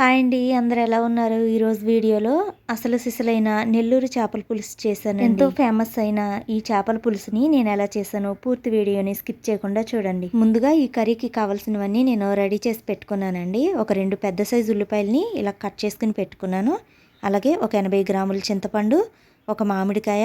Hi అండి అందరు ఎలా ఉన్నారు? ఈరోజు వీడియోలో అసలు సిసలైన నెల్లూరు చేపల పులుసు చేశాను ఎంతో ఫేమస్ అయిన ఈ చేపల పులుసుని నేను ఎలా చేశాను పూర్తి వీడియోని స్కిప్ చేయకుండా చూడండి. ముందుగా ఈ కర్రీకి కావాల్సినవన్నీ నేను రెడీ చేసి పెట్టుకున్నానండి. ఒక రెండు పెద్ద సైజు ఉల్లిపాయలని ఇలా కట్ చేసుకుని పెట్టుకున్నాను. అలాగే ఒక ఎనభై గ్రాముల చింతపండు ఒక మామిడికాయ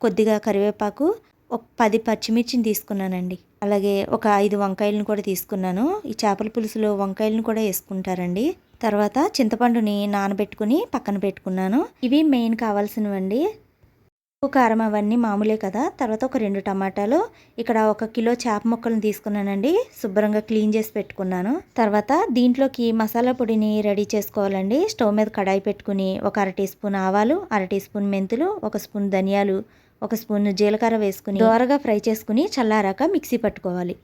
కొద్దిగా కరివేపాకు ఒక పది పచ్చిమిర్చిని తీసుకున్నానండి. అలాగే ఒక ఐదు వంకాయలను కూడా తీసుకున్నాను. ఈ చేపల పులుసులో వంకాయలను కూడా వేసుకుంటారండి. తర్వాత చింతపండుని నానబెట్టుకుని పక్కన పెట్టుకున్నాను. ఇవి మెయిన్ కావాల్సినవండి. ఉప్పు కారం అవన్నీ మామూలే కదా. తర్వాత ఒక రెండు టమాటాలు ఇక్కడ ఒక కిలో చేప ముక్కలను తీసుకున్నానండి. శుభ్రంగా క్లీన్ చేసి పెట్టుకున్నాను. తర్వాత దీంట్లోకి మసాలా పొడిని రెడీ చేసుకోవాలండి. స్టవ్ మీద కడాయి పెట్టుకుని ఒక అర టీ స్పూన్ ఆవాలు అర టీ స్పూన్ మెంతులు ఒక స్పూన్ ధనియాలు ఒక స్పూన్ జీలకర్ర వేసుకుని దోరగా ఫ్రై చేసుకుని చల్లారాక మిక్సీ పట్టుకోవాలి.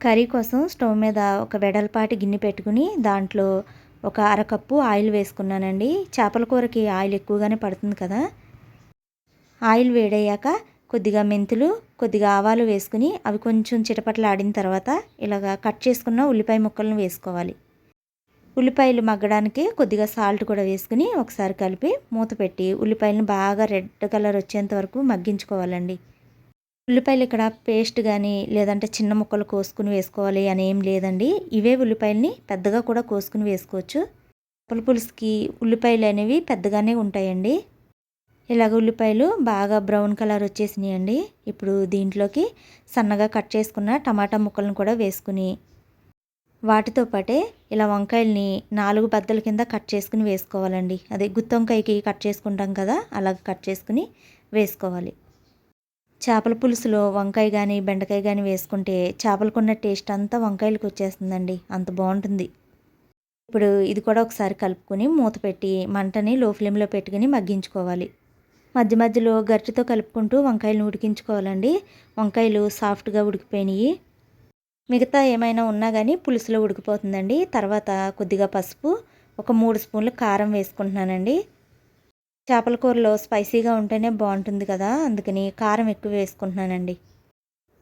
కర్రీ కోసం స్టవ్ మీద ఒక వెడల్పాటి గిన్నె పెట్టుకుని దాంట్లో ఒక అరకప్పు ఆయిల్ వేసుకున్నానండి. చేపల కూరకి ఆయిల్ ఎక్కువగానే పడుతుంది కదా. ఆయిల్ వేడయ్యాక కొద్దిగా మెంతులు కొద్దిగా ఆవాలు వేసుకుని అవి కొంచెం చిటపటలాడిన తర్వాత ఇలాగా కట్ చేసుకున్న ఉల్లిపాయ ముక్కలను వేసుకోవాలి. ఉల్లిపాయలు మగ్గడానికి కొద్దిగా సాల్ట్ కూడా వేసుకుని ఒకసారి కలిపి మూత పెట్టి ఉల్లిపాయలను బాగా రెడ్ కలర్ వచ్చేంత వరకు మగ్గించుకోవాలండి. ఉల్లిపాయలు ఇక్కడ పేస్ట్ కానీ లేదంటే చిన్న ముక్కలు కోసుకుని వేసుకోవాలి అని ఏం లేదండి. ఇవే ఉల్లిపాయలని పెద్దగా కూడా కోసుకుని వేసుకోవచ్చు. చేపల పులుసుకి ఉల్లిపాయలు అనేవి పెద్దగానే ఉంటాయండి. ఇలాగ ఉల్లిపాయలు బాగా బ్రౌన్ కలర్ వచ్చేసినాయండి. ఇప్పుడు దీంట్లోకి సన్నగా కట్ చేసుకున్న టమాటా ముక్కలను కూడా వేసుకుని వాటితో పాటే ఇలా వంకాయల్ని నాలుగు బద్దల కింద కట్ చేసుకుని వేసుకోవాలండి. అదే గుత్తొంకాయకి కట్ చేసుకుంటాం కదా అలాగ కట్ చేసుకుని వేసుకోవాలి. చేపల పులుసులో వంకాయ కానీ బెండకాయ కానీ వేసుకుంటే చేపలకున్న టేస్ట్ అంతా వంకాయలకు వచ్చేస్తుందండి. అంత బాగుంటుంది. ఇప్పుడు ఇది కూడా ఒకసారి కలుపుకొని మూత పెట్టి మంటని లో ఫ్లేమ్లో పెట్టుకుని మగ్గించుకోవాలి. మధ్య మధ్యలో గరిటెతో కలుపుకుంటూ వంకాయలను ఉడికించుకోవాలండి. వంకాయలు సాఫ్ట్గా ఉడికిపోయినాయి. మిగతా ఏమైనా ఉన్నా కానీ పులుసులో ఉడికిపోతుందండి. తర్వాత కొద్దిగా పసుపు ఒక మూడు స్పూన్లు కారం వేసుకుంటున్నానండి. చేపల కూరలో స్పైసీగా ఉంటేనే బాగుంటుంది కదా అందుకని కారం ఎక్కువ వేసుకుంటున్నానండి.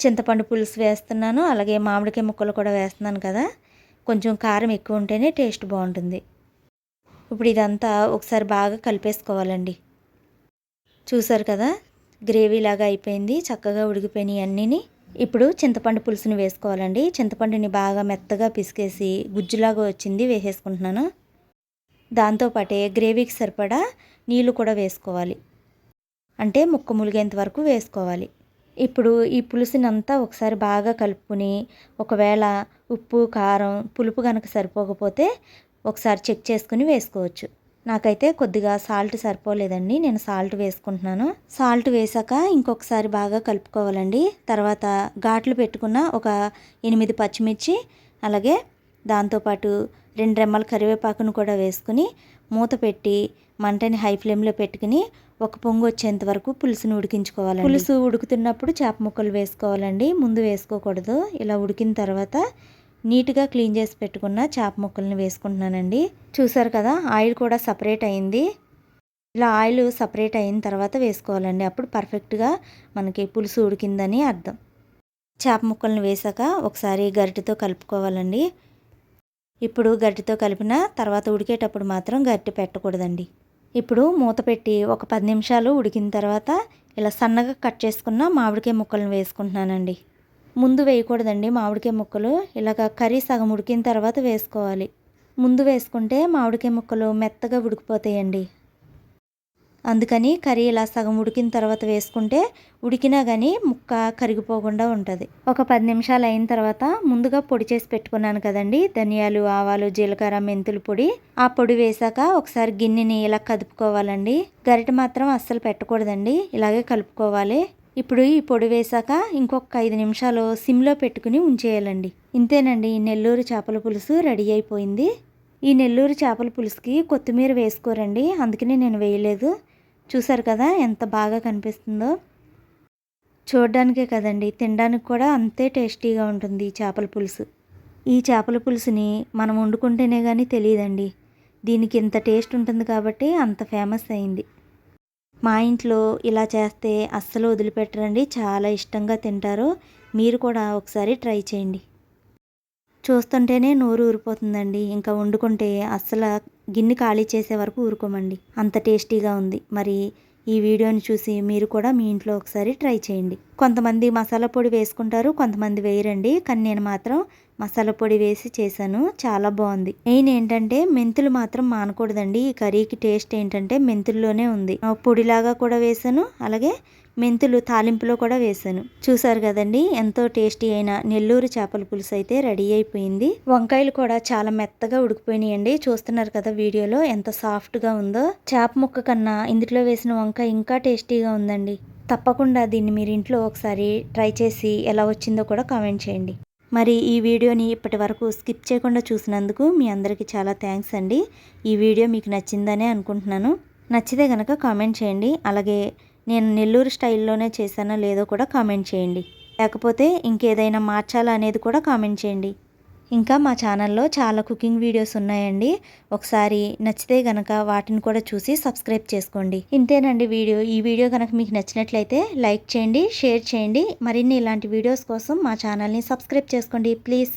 చింతపండు పులుసు వేస్తున్నాను అలాగే మామిడికాయ ముక్కలు కూడా వేస్తున్నాను కదా కొంచెం కారం ఎక్కువ ఉంటేనే టేస్ట్ బాగుంటుంది. ఇప్పుడు ఇదంతా ఒకసారి బాగా కలిపేసుకోవాలండి. చూసారు కదా గ్రేవీ లాగా అయిపోయింది చక్కగా ఉడికిపోయినాయి అన్నీని. ఇప్పుడు చింతపండు పులుసుని వేసుకోవాలండి. చింతపండుని బాగా మెత్తగా పిసికేసి గుజ్జులాగా వచ్చింది వేసేసుకుంటున్నాను. దాంతోపాటే గ్రేవీకి సరిపడా నీళ్ళు కూడా వేసుకోవాలి. అంటే ముక్క ములిగేంత వరకు వేసుకోవాలి. ఇప్పుడు ఈ పులుసునంతా ఒకసారి బాగా కలుపుకుని ఒకవేళ ఉప్పు కారం పులుపు కనుక సరిపోకపోతే ఒకసారి చెక్ చేసుకుని వేసుకోవచ్చు. నాకైతే కొద్దిగా సాల్ట్ సరిపోలేదండి. నేను సాల్ట్ వేసుకుంటున్నాను. సాల్ట్ వేసాక ఇంకొకసారి బాగా కలుపుకోవాలండి. తర్వాత ఘాట్లు పెట్టుకున్న ఒక ఎనిమిది పచ్చిమిర్చి అలాగే దాంతోపాటు రెండు రెమ్మల కరివేపాకును కూడా వేసుకుని మూత పెట్టి మంటని హై ఫ్లేమ్లో పెట్టుకుని ఒక పొంగు వచ్చేంత వరకు పులుసును ఉడికించుకోవాలి పులుసు ఉడుకుతున్నప్పుడు చేప ముక్కలు వేసుకోవాలండి. ముందు వేసుకోకూడదు. ఇలా ఉడికిన తర్వాత నీట్గా క్లీన్ చేసి పెట్టుకున్న చేప ముక్కల్ని వేసుకుంటున్నానండి. చూసారు కదా ఆయిల్ కూడా సపరేట్ అయింది. ఇలా ఆయిల్ సపరేట్ అయిన తర్వాత వేసుకోవాలండి. అప్పుడు పర్ఫెక్ట్గా మనకి పులుసు ఉడికిందని అర్థం. చేప ముక్కల్ని వేసాక ఒకసారి గరిటెతో కలుపుకోవాలండి. ఇప్పుడు గట్టితో కలిపిన తర్వాత ఉడికేటప్పుడు మాత్రం గట్టి పెట్టకూడదండి. ఇప్పుడు మూత పెట్టి ఒక పది నిమిషాలు ఉడికిన తర్వాత ఇలా సన్నగా కట్ చేసుకున్న మామిడికాయ ముక్కలను వేసుకుంటున్నానండి. ముందు వేయకూడదండి మామిడికాయ ముక్కలు. ఇలాగ కర్రీ సగం ఉడికిన తర్వాత వేసుకోవాలి. ముందు వేసుకుంటే మామిడికాయ ముక్కలు మెత్తగా ఉడికిపోతాయండి. అందుకని కర్రీ ఇలా సగం ఉడికిన తర్వాత వేసుకుంటే ఉడికినా కానీ ముక్క కరిగిపోకుండా ఉంటుంది. ఒక పది నిమిషాలు అయిన తర్వాత ముందుగా పొడి చేసి పెట్టుకున్నాను కదండి. ధనియాలు ఆవాలు జీలకర్ర మెంతులు పొడి. ఆ పొడి వేసాక ఒకసారి గిన్నెని ఇలా కదుపుకోవాలండి. గరిట మాత్రం అస్సలు పెట్టకూడదండి. ఇలాగే కలుపుకోవాలి. ఇప్పుడు ఈ పొడి వేసాక ఇంకొక ఐదు నిమిషాలు సిమ్లో పెట్టుకుని ఉంచేయాలండి. ఇంతేనండి నెల్లూరు చేపల పులుసు రెడీ అయిపోయింది. ఈ నెల్లూరు చేపల పులుసుకి కొత్తిమీర వేసుకోరండి. అందుకనే నేను వేయలేదు. చూసారు కదా ఎంత బాగా కనిపిస్తుందో? చూడడానికే కదండి. తినడానికి కూడా అంతే టేస్టీగా ఉంటుంది చేపల పులుసు. ఈ చేపల పులుసుని మనం వండుకుంటేనే కానీ తెలియదండి. దీనికి ఇంత టేస్ట్ ఉంటుంది కాబట్టి అంత ఫేమస్ అయింది. మా ఇంట్లో ఇలా చేస్తే అస్సలు వదిలిపెట్టరండి. చాలా ఇష్టంగా తింటారు. మీరు కూడా ఒకసారి ట్రై చేయండి. చూస్తుంటేనే నోరు ఊరిపోతుందండి. ఇంకా వండుకుంటే అస్సలు గిన్నె ఖాళీ చేసే వరకు ఊరుకోమండి. అంత టేస్టీగా ఉంది. మరి ఈ వీడియోని చూసి మీరు కూడా మీ ఇంట్లో ఒకసారి ట్రై చేయండి. కొంతమంది మసాలా పొడి వేసుకుంటారు కొంతమంది వేయరండి. కానీ నేను మాత్రం మసాలా పొడి వేసి చేశాను. చాలా బాగుంది. మెయిన్ ఏంటంటే మెంతులు మాత్రం మానకూడదండి. ఈ కర్రీకి టేస్ట్ ఏంటంటే మెంతుల్లోనే ఉంది. పొడిలాగా కూడా వేసాను అలాగే మెంతులు తాలింపులో కూడా వేసాను చూసారు కదండి ఎంతో టేస్టీ అయిన నెల్లూరు చేపల పులుసు అయితే రెడీ అయిపోయింది. వంకాయలు కూడా చాలా మెత్తగా ఉడికిపోయినాయండి. చూస్తున్నారు కదా వీడియోలో ఎంత సాఫ్ట్గా ఉందో. చేప ముక్క కన్నా ఇందులో వేసిన వంకాయ ఇంకా టేస్టీగా ఉందండి. తప్పకుండా దీన్ని మీరు ఇంట్లో ఒకసారి ట్రై చేసి ఎలా వచ్చిందో కూడా కామెంట్ చేయండి. మరి ఈ వీడియోని ఇప్పటి వరకు స్కిప్ చేయకుండా చూసినందుకు మీ అందరికీ చాలా థ్యాంక్స్ అండి. ఈ వీడియో మీకు నచ్చిందనే అనుకుంటున్నాను. నచ్చితే కనుక కామెంట్ చేయండి. అలాగే నేను నెల్లూరు స్టైల్లోనే చేశానో లేదో కూడా కామెంట్ చేయండి. లేకపోతే ఇంకేదైనా మార్చాలా అనేది కూడా కామెంట్ చేయండి. ఇంకా మా ఛానల్లో చాలా కుకింగ్ వీడియోస్ ఉన్నాయండి. ఒకసారి నచ్చితే గనక వాటిని కూడా చూసి సబ్స్క్రైబ్ చేసుకోండి. ఇంతేనండి వీడియో. ఈ వీడియో కనుక మీకు నచ్చినట్లయితే లైక్ చేయండి షేర్ చేయండి. మరిన్ని ఇలాంటి వీడియోస్ కోసం మా ఛానల్ని సబ్స్క్రైబ్ చేసుకోండి. ప్లీజ్.